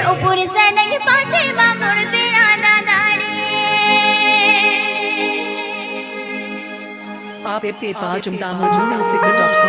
রৌপুর সনগ পাশে বামুর বেড়া দাদারে Ape Pajam Damodar उसे Ape Pajam